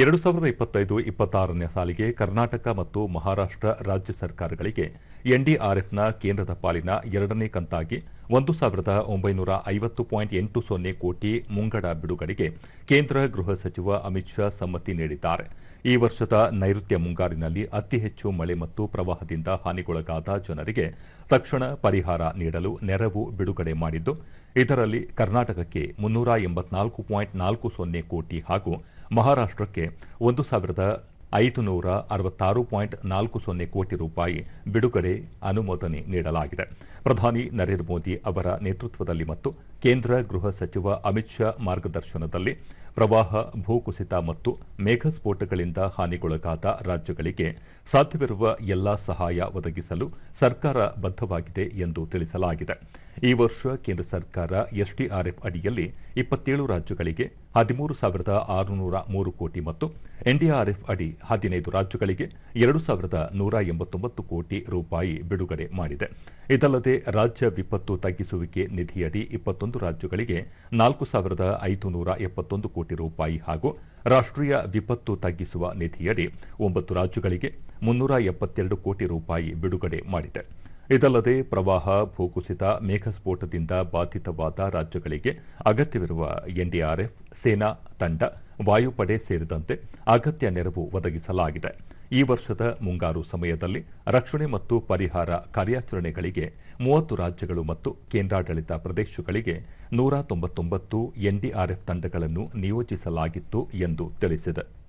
ಎರಡು ಸಾವಿರದ ಇಪ್ಪತ್ತೈದು ಇಪ್ಪತ್ತಾರನೇ ಸಾಲಿಗೆ ಕರ್ನಾಟಕ ಮತ್ತು ಮಹಾರಾಷ್ಟ್ರ ರಾಜ್ಯ ಸರ್ಕಾರಗಳಿಗೆ ಎನ್ಡಿಆರ್ಎಫ್ನ ಕೇಂದ್ರದ ಪಾಲಿನ ಎರಡನೇ ಕಂತಾಗಿ ಒಂದು ಸಾವಿರದ ಒಂಬೈನೂರ ಐವತ್ತು ಪಾಯಿಂಟ್ ಎಂಟು ಸೊನ್ನೆ ಕೋಟಿ ಮುಂಗಡ ಬಿಡುಗಡೆಗೆ ಕೇಂದ್ರ ಗೃಹ ಸಚಿವ ಅಮಿತ್ ಶಾ ಸಮ್ಮತಿ ನೀಡಿದ್ದಾರೆ. ಈ ವರ್ಷದ ನೈಋತ್ಯ ಮುಂಗಾರಿನಲ್ಲಿ ಅತಿ ಹೆಚ್ಚು ಮಳೆ ಮತ್ತು ಪ್ರವಾಹದಿಂದ ಹಾನಿಗೊಳಗಾದ ಜನರಿಗೆ ತಕ್ಷಣ ಪರಿಹಾರ ನೀಡಲು ನೆರವು ಬಿಡುಗಡೆ ಮಾಡಿದ್ದು, ಇದರಲ್ಲಿ ಕರ್ನಾಟಕಕ್ಕೆ ಮುನ್ನೂರ ಎಂಬತ್ನಾಲ್ಕು ಪಾಯಿಂಟ್ ನಾಲ್ಕು ಸೊನ್ನೆ ಕೋಟಿ ಹಾಗೂ ಮಹಾರಾಷ್ಟ್ರಕ್ಕೆ ಒಂದು ಸಾವಿರದ ಐದು ನೂರ ಅರವತ್ತಾರು ಪಾಯಿಂಟ್ ನಾಲ್ಕು ಸೊನ್ನೆ ಕೋಟಿ ರೂಪಾಯಿ ಬಿಡುಗಡೆ ಅನುಮೋದನೆ ನೀಡಲಾಗಿದೆ. ಪ್ರಧಾನಿ ನರೇಂದ್ರ ಮೋದಿ ಅವರ ನೇತೃತ್ವದಲ್ಲಿ ಮತ್ತು ಕೇಂದ್ರ ಗೃಹ ಸಚಿವ ಅಮಿತ್ ಶಾ ಮಾರ್ಗದರ್ಶನದಲ್ಲಿ ಪ್ರವಾಹ, ಭೂಕುಸಿತ ಮತ್ತು ಮೇಘಸ್ಫೋಟಗಳಿಂದ ಹಾನಿಗೊಳಗಾದ ರಾಜ್ಯಗಳಿಗೆ ಸಾಧ್ಯವಿರುವ ಎಲ್ಲಾ ಸಹಾಯ ಒದಗಿಸಲು ಸರ್ಕಾರ ಬದ್ಧವಾಗಿದೆ ಎಂದು ತಿಳಿಸಲಾಗಿದೆ. ಈ ವರ್ಷ ಕೇಂದ್ರ ಸರ್ಕಾರ ಎಸ್ಡಿಆರ್ಎಫ್ ಅಡಿಯಲ್ಲಿ ಇಪ್ಪತ್ತೇಳು ರಾಜ್ಯಗಳಿಗೆ ಹದಿಮೂರು ಸಾವಿರದ ಆರುನೂರ ಮೂರು ಕೋಟಿ ಮತ್ತು ಎನ್ಡಿಆರ್ಎಫ್ ಅಡಿ ಹದಿನೈದು ರಾಜ್ಯಗಳಿಗೆ ಎರಡು ಸಾವಿರದ ನೂರ ಎಂಬತ್ತೊಂಬತ್ತು ಕೋಟಿ ರೂಪಾಯಿ ಬಿಡುಗಡೆ ಮಾಡಿದೆ. ಇದಲ್ಲದೆ ರಾಜ್ಯ ವಿಪತ್ತು ತಗ್ಗಿಸುವಿಕೆ ನಿಧಿಯಡಿ ಇಪ್ಪತ್ತೊಂದು ರಾಜ್ಯಗಳಿಗೆ ನಾಲ್ಕು ಸಾವಿರದ ಐದುನೂರ ಎಪ್ಪತ್ತೊಂದು ಕೋಟಿ ರೂಪಾಯಿ ಹಾಗೂ ರಾಷ್ಟ್ರೀಯ ವಿಪತ್ತು ತಗ್ಗಿಸುವ ನಿಧಿಯಡಿ ಒಂಬತ್ತು ರಾಜ್ಯಗಳಿಗೆ ಮುನ್ನೂರ ಎಪ್ಪತ್ತೆರಡು ಕೋಟಿ ರೂಪಾಯಿ ಬಿಡುಗಡೆ ಮಾಡಿದೆ. ಇದಲ್ಲದೆ ಪ್ರವಾಹ, ಭೂಕುಸಿತ, ಮೇಘಸ್ಫೋಟದಿಂದ ಬಾಧಿತವಾದ ರಾಜ್ಯಗಳಿಗೆ ಅಗತ್ಯವಿರುವ ಎನ್ಡಿಆರ್ಎಫ್, ಸೇನಾ ತಂಡ, ವಾಯುಪಡೆ ಸೇರಿದಂತೆ ಅಗತ್ಯ ನೆರವು ಒದಗಿಸಲಾಗಿದೆ. ಈ ವರ್ಷದ ಮುಂಗಾರು ಸಮಯದಲ್ಲಿ ರಕ್ಷಣೆ ಮತ್ತು ಪರಿಹಾರ ಕಾರ್ಯಾಚರಣೆಗಳಿಗೆ ಮೂವತ್ತು ರಾಜ್ಯಗಳು ಮತ್ತು ಕೇಂದ್ರಾಡಳಿತ ಪ್ರದೇಶಗಳಿಗೆ ನೂರ ತೊಂಬತ್ತೊಂಬತ್ತು ಎನ್ಡಿಆರ್ಎಫ್ ತಂಡಗಳನ್ನು ನಿಯೋಜಿಸಲಾಗಿತ್ತು ಎಂದು ತಿಳಿಸಿದೆ.